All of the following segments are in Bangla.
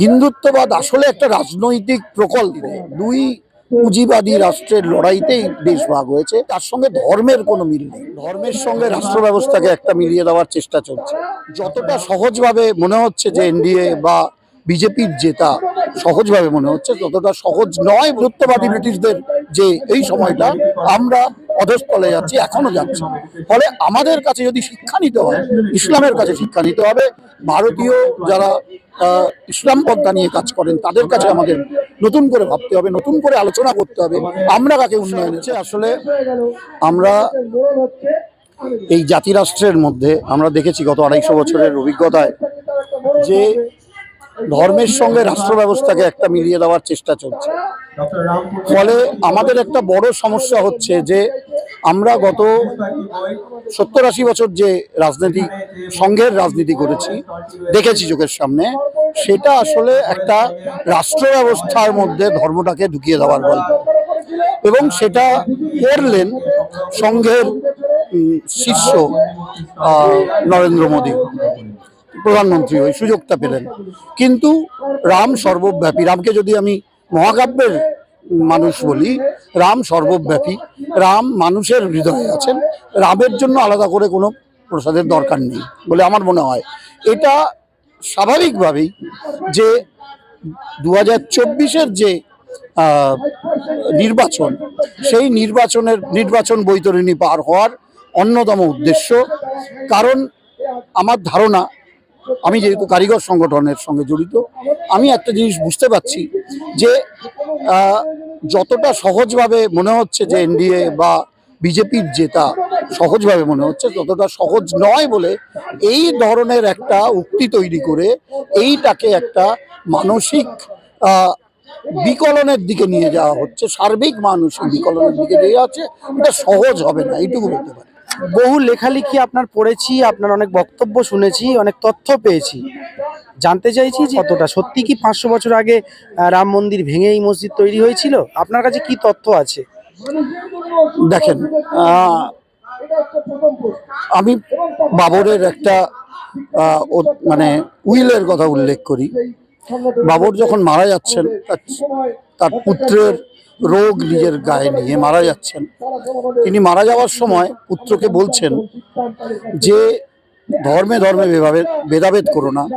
হিন্দুত্ববাদ আসলে একটা রাজনৈতিক প্রকল্প। দুই পুঁজিবাদী রাষ্ট্রের লড়াইতেই দেশ ভাগ হয়েছে। তার সঙ্গে ধর্মের কোনো মিল নেই। ধর্মের সঙ্গে রাষ্ট্র ব্যবস্থাকে একটা মিলিয়ে দেওয়ার চেষ্টা চলছে। যতটা সহজভাবে মনে হচ্ছে যে এনডিএ বা বিজেপির জেতা সহজভাবে মনে হচ্ছে, ততটা সহজ নয় গুরুত্ববাদী ব্রিটিশদের যে এই সময়টা আমরা অধস্তলে যাচ্ছি এখনও যাচ্ছি। ফলে আমাদের কাছে যদি শিক্ষা নিতে হয়, ইসলামের কাছে শিক্ষা নিতে হবে, ভারতীয় যারা ইসলাম পদ্মা নিয়ে কাজ করেন, তাদের কাছে আমাদের নতুন করে ভাবতে হবে, নতুন করে আলোচনা করতে হবে, আমরা কাকে উন্নয়ন আসলে আমরা এই জাতিরাষ্ট্রের মধ্যে আমরা দেখেছি গত আড়াইশো বছরের অভিজ্ঞতায় যে ধর্মের সঙ্গে রাষ্ট্র ব্যবস্থাকে একটা মিলিয়ে দেওয়ার চেষ্টা চলছে। ফলে আমাদের একটা বড় সমস্যা হচ্ছে যে আমরা গত সত্তর আশি বছর যে রাজনীতি সংঘের রাজনীতি করেছি দেখেছি চোখের সামনে সেটা আসলে একটা রাষ্ট্র ব্যবস্থার মধ্যে ধর্মটাকে ঢুকিয়ে দেওয়ার গল্প। এবং সেটা করলেন সংঘের শিষ্য নরেন্দ্র মোদী। প্রধানমন্ত্রী ওই সুযোগটা পেলেন। কিন্তু রাম সর্বব্যাপী, রামকে যদি আমি মহাকাব্যের মানুষ বলি, রাম সর্বব্যাপী, রাম মানুষের হৃদয়ে আছেন, রামের জন্য আলাদা করে কোনো প্রসাদের দরকার নেই বলে আমার মনে হয়। এটা স্বাভাবিকভাবেই যে দু হাজার চব্বিশের যে নির্বাচন, সেই নির্বাচনের, নির্বাচন বৈতরণী পার হওয়ার অন্যতম উদ্দেশ্য। কারণ আমার ধারণা আমি যেহেতু কারিগর সংগঠনের সঙ্গে জড়িত, আমি একটা জিনিস বুঝতে পারছি যে যতটা সহজভাবে মনে হচ্ছে যে এনডিএ বা বিজেপির জেতা সহজভাবে মনে হচ্ছে, ততটা সহজ নয় বলে এই ধরনের একটা উক্তি তৈরি করে এইটাকে একটা মানসিক বিকলনের দিকে নিয়ে যাওয়া হচ্ছে, সার্বিক মানসিক বিকলনের দিকে নিয়ে যাওয়া হচ্ছে, এটা সহজ হবে না, এইটুকু বলতে পারি। বহু লেখালেখি আপনার পড়েছি, আপনার অনেক বক্তব্য শুনেছি, অনেক তথ্য পেয়েছি। জানতে চাইছি যে কতটা, সত্যি কি পাঁচশো বছর আগে রাম মন্দির ভেঙে এই মসজিদ তৈরি হয়েছিল? আপনার কাছে কি তথ্য আছে? দেখেন আমি বাবরের একটা মানে উইলের কথা উল্লেখ করি। বাবর যখন মারা যাচ্ছেন তার পুত্রের রোগ নিজের গায়ে নিয়ে মারা যাচ্ছেন। তিনি মারা যাওয়ার সময় পুত্রকে বলছেন যে, ধর্মে ধর্মে ভেদাভেদ করো না।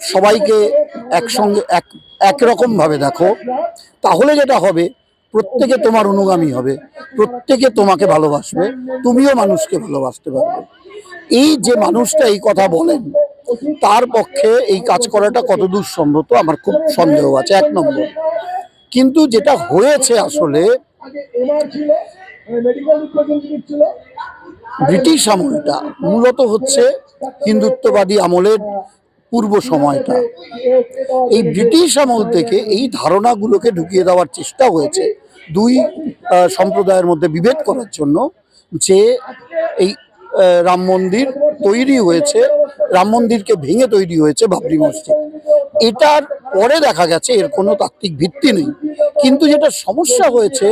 সবাইকে একসঙ্গে, এক একরকম ভাবে দেখো। তাহলে যেটা হবে, প্রত্যেকে তোমার অনুগামী হবে। প্রত্যেকে তোমাকে ভালোবাসবে। তুমিও মানুষকে ভালোবাসতে পারবে। এই যে মানুষটা এই কথা বলেন, তার পক্ষে এই কাজ করাটা কতদূর সম্ভব আমার খুব সন্দেহ আছে। এক নম্বর। কিন্তু যেটা হয়েছে আসলে, ব্রিটিশ আমলটা মূলত হচ্ছে হিন্দুত্ববাদী আমলের পূর্ব সময়টা। এই ব্রিটিশ আমল থেকে এই ধারণাগুলোকে ঢুকিয়ে দেওয়ার চেষ্টা হয়েছে দুই সম্প্রদায়ের মধ্যে বিভেদ করার জন্য যে এই রাম মন্দির তৈরি হয়েছে, রাম মন্দিরকে ভেঙে তৈরি হয়েছে বাবরি মসজিদ। এটার পরে দেখা গেছে এর কোনো তাত্ত্বিক ভিত্তি নেই। কিন্তু যেটা সমস্যা হয়েছে,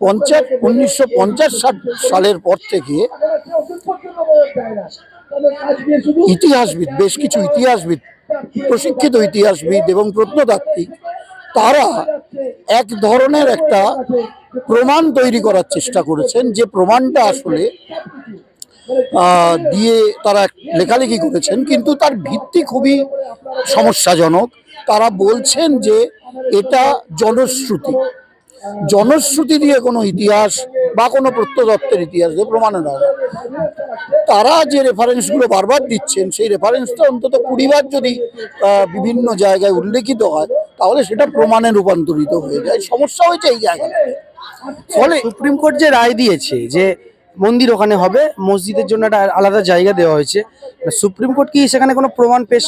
পঞ্চাশ, উনিশশো পঞ্চাশ সালের পর থেকে ইতিহাসবিদ, বেশ কিছু ইতিহাসবিদ, প্রশিক্ষিত ইতিহাসবিদ এবং প্রত্নতাত্ত্বিক, তারা এক ধরনের একটা প্রমাণ তৈরি করার চেষ্টা করেছেন যে প্রমাণটা আসলে দিয়ে তারা লেখালেখি করেছেন, কিন্তু তার ভিত্তি খুবই সমস্যাজনক। তারা বলছেন যে এটা জনশ্রুতি। জনশ্রুতি দিয়ে কোনো ইতিহাস বা কোনো প্রত্নতত্ত্বের ইতিহাস দিয়ে প্রমাণ হয় তারা যে রেফারেন্সগুলো বারবার দিচ্ছেন, সেই রেফারেন্সটা অন্তত কুড়িবার যদি বিভিন্ন জায়গায় উল্লেখিত হয়, তাহলে সেটা প্রমাণে রূপান্তরিত হয়ে যায়। সমস্যা হয়েছে এই জায়গায় ফলে সুপ্রিম কোর্ট যে রায় দিয়েছে যে মন্দির ওখানে হবে। মসজিদের জন্য একটা আলাদা জায়গা দেওয়া হয়েছে। সুপ্রিম কোর্ট কি সেখানে কোনো প্রমাণ পেশ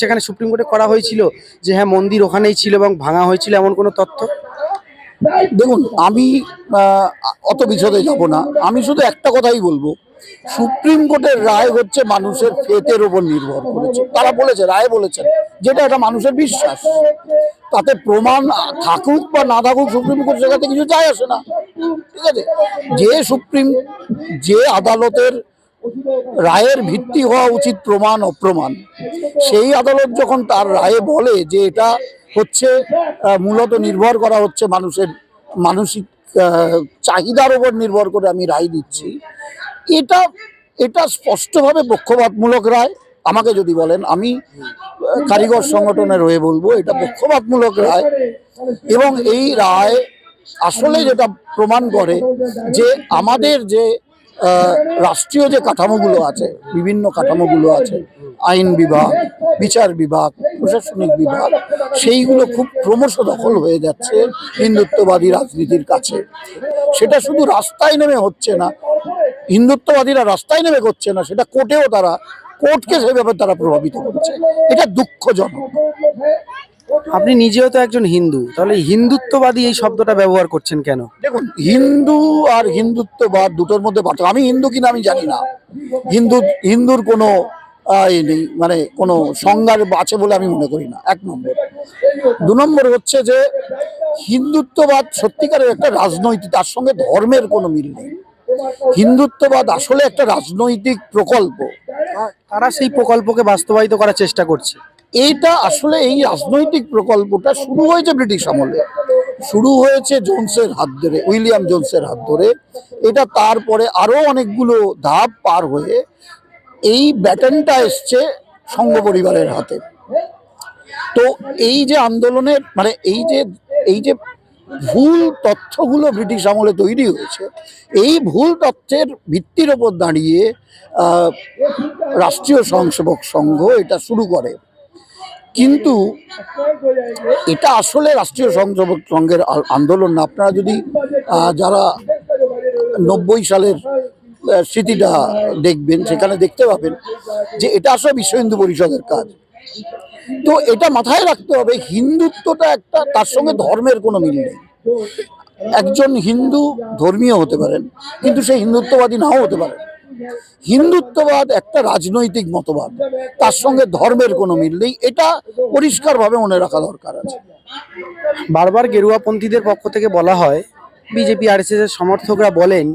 সেখানে সুপ্রিম কোর্টে করা হয়েছিল যে হ্যাঁ মন্দির ওখানেই ছিল এবং ভাঙা হয়েছিল এমন কোনো তথ্য? দেখুন, আমি অত বিশদে যাব না। আমি শুধু একটা কথাই বলব। সুপ্রিম কোর্টের রায় হচ্ছে মানুষের ফেতের উপর নির্ভর করেছে। তারা বলেছে, রায় বলেছেন, যেটা একটা মানুষের বিশ্বাস। তাতে প্রমাণ থাকুক বা না থাকুক, সুপ্রিম কোর্ট সেখানে কিছু যায় আসে না। ঠিক আছে? যে সুপ্রিম, যে আদালতের রায়ের ভিত্তি হওয়া উচিত প্রমাণ, অপ্রমাণ, সেই আদালত যখন তার রায়ে বলে যে এটা হচ্ছে মূলত নির্ভর করা হচ্ছে মানুষের মানসিক চাহিদার ওপর নির্ভর করে আমি রায় দিচ্ছি, এটা এটা স্পষ্টভাবে পক্ষপাতমূলক রায়। আমাকে যদি বলেন, আমি কারিগর সংগঠনের হয়ে বলব, এটা পক্ষপাতমূলক রায়। এবং এই রায় আসলে যেটা প্রমাণ করে যে আমাদের যে রাষ্ট্রীয় যে কাঠামোগুলো আছে, বিভিন্ন কাঠামোগুলো আছে, আইন বিভাগ, বিচার বিভাগ, প্রশাসনিক বিভাগ, সেইগুলো খুব ক্রমশ দখল হয়ে যাচ্ছে হিন্দুত্ববাদী রাজনীতির কাছে। সেটা শুধু রাস্তায় নেমে হচ্ছে না, হিন্দুত্ববাদীরা রাস্তায় নেমে করছে না, সেটা কোর্টেও তারা, কোর্টকে সেভাবে তারা প্রভাবিত করছে। এটা দুঃখজনক। আপনি নিজেও তো একজন হিন্দু তাহলে হিন্দুত্ববাদী এই শব্দটা ব্যবহার করছেন কেন? দেখুন হিন্দু আর হিন্দুত্ববাদ দুটোর মধ্যে পার্থক্য। আমি হিন্দু কিনা আমি জানি না। হিন্দু হিন্দুর কোনো নেই মানে কোনো সংজ্ঞার আছে বলে আমি মনে করি না। এক নম্বর। দু নম্বর হচ্ছে যে হিন্দুত্ববাদ সত্যিকারের একটা রাজনৈতিক তার সঙ্গে ধর্মের কোনো মিল নেই। হিন্দুত্ববাদ আসলে একটা রাজনৈতিক প্রকল্প। তারা সেই প্রকল্পকে বাস্তবায়িত করার চেষ্টা করছে। এইটা আসলে এই রাজনৈতিক প্রকল্পটা শুরু হয়েছে ব্রিটিশ আমলে। শুরু হয়েছে জোনসের হাত ধরে, উইলিয়াম জোনসের হাত ধরে। এটা তারপরে আরও অনেকগুলো ধাপ পার হয়ে এই ব্যাটনটা এসছে সংঘ পরিবারের হাতে। তো এই যে আন্দোলনের মানে এই যে এই যে ভুল তথ্যগুলো ব্রিটিশ আমলে তৈরি হয়েছে, এই ভুল তথ্যের ভিত্তির ওপর দাঁড়িয়ে রাষ্ট্রীয় স্বয়ংসেবক সংঘ এটা শুরু করে। কিন্তু এটা আসলে রাষ্ট্রীয় সংঘের আ- আন্দোলন না। আপনারা যদি যারা নব্বই সালের স্মৃতিটা দেখবেন, সেখানে দেখতে পাবেন যে এটা আসলে বিশ্ব হিন্দু পরিষদের কাজ। তো এটা মাথায় রাখতে হবে, হিন্দুত্বটা একটা, তার সঙ্গে ধর্মের কোনো মিল নেই। একজন হিন্দু ধর্মীয় হতে পারেন, কিন্তু সে হিন্দুত্ববাদী নাও হতে পারে হিন্দুত্ববাদ একটা রাজনৈতিক মতবাদ। তার সঙ্গে ধর্মের কোনো মিল নেই। এটা পরিষ্কারভাবে মনে রাখা দরকার আছে। বারবার গেরুয়াপন্থীদের পক্ষ থেকে বলা হয়, বিজেপি আর এর সমর্থকরা বলেন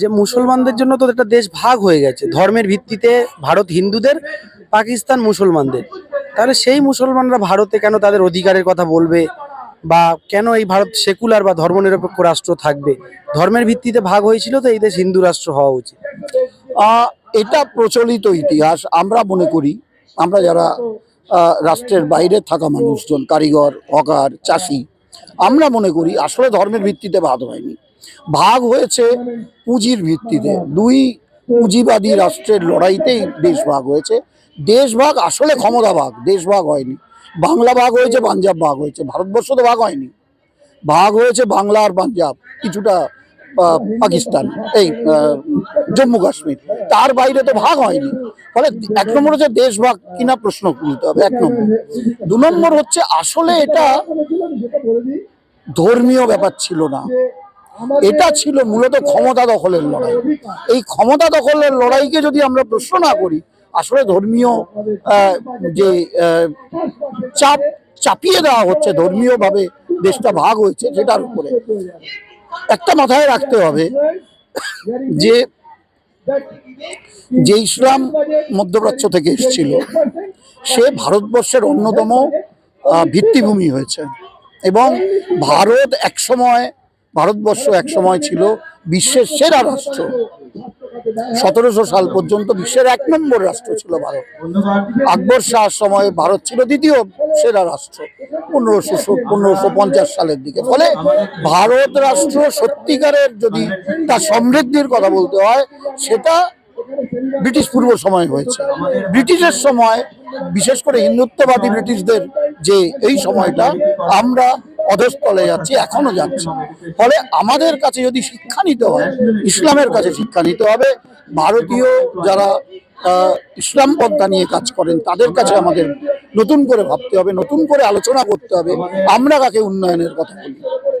যে মুসলমানদের জন্য তো একটা দেশ ভাগ হয়ে গেছে। ধর্মের ভিত্তিতে ভারত হিন্দুদের, পাকিস্তান মুসলমানদের। তাহলে সেই মুসলমানরা ভারতে কেন তাদের অধিকারের কথা বলবে? বা কেন এই ভারত সেকুলার বা ধর্মনিরপেক্ষ রাষ্ট্র থাকবে? ধর্মের ভিত্তিতে ভাগ হয়েছিল তো এই দেশ হিন্দু রাষ্ট্র হওয়া উচিত। এটা প্রচলিত ইতিহাস আমরা মনে করি, আমরা যারা রাষ্ট্রের বাইরে থাকা মানুষজন, কারিগর, হকার, চাষি, আমরা মনে করি আসলে ধর্মের ভিত্তিতে ভাগ হয়নি। ভাগ হয়েছে পুঁজির ভিত্তিতে। দুই পুঁজিবাদী রাষ্ট্রের লড়াইতেই দেশ ভাগ হয়েছে। দেশ ভাগ আসলে ক্ষমতা ভাগ, দেশ ভাগ হয়নি। বাংলা ভাগ হয়েছে, পাঞ্জাব ভাগ হয়েছে, ভারতবর্ষ তো ভাগ হয়নি। ভাগ হয়েছে বাংলা আর পাঞ্জাব, কিছুটা পাকিস্তান, এই জম্মু কাশ্মীর। তার বাইরে তো ভাগ হয়নি। ফলে এক নম্বর হচ্ছে দেশ ভাগ কিনা প্রশ্ন তুলতে হবে, এক নম্বর। দু নম্বর হচ্ছে আসলে এটা ধর্মীয় ব্যাপার ছিল না। এটা ছিল মূলত ক্ষমতা দখলের লড়াই। এই ক্ষমতা দখলের লড়াইকে যদি আমরা প্রশ্ন না করি আসলে ধর্মীয় যে চাপ চাপিয়ে দেওয়া হচ্ছে, ধর্মীয়ভাবে দেশটা ভাগ হয়েছে, সেটার উপরে। একটা মাথায় রাখতে হবে যে যে ইসলাম মধ্যপ্রাচ্য থেকে এসেছিল, সে ভারতবর্ষের অন্যতম ভিত্তিভূমি হয়েছে। এবং ভারত একসময়, ভারতবর্ষ একসময় ছিল বিশ্বের সেরা রাষ্ট্র। সতেরোশো সাল পর্যন্ত বিশ্বের এক নম্বর রাষ্ট্র ছিল ভারত। আকবর শাহর সময় ভারত ছিল দ্বিতীয় সেরা রাষ্ট্র। পনেরোশো পনেরোশো পঞ্চাশ সালের দিকে। ফলে ভারত রাষ্ট্র সত্যিকারের যদি তার সমৃদ্ধির কথা বলতে হয়, সেটা ব্রিটিশ পূর্ব সময় হয়েছে। ব্রিটিশের সময়, বিশেষ করে হিন্দুত্ববাদী ব্রিটিশদের যে এই সময়টা, আমরা অধস্তলে যাচ্ছি, এখনও যাচ্ছি। ফলে আমাদের কাছে যদি শিক্ষা নিতে হয়, ইসলামের কাছে শিক্ষা নিতে হবে, ভারতীয় যারা ইসলাম পদ্মা নিয়ে কাজ করেন, তাদের কাছে আমাদের নতুন করে ভাবতে হবে, নতুন করে আলোচনা করতে হবে, আমরা কাকে উন্নয়নের কথা বলি?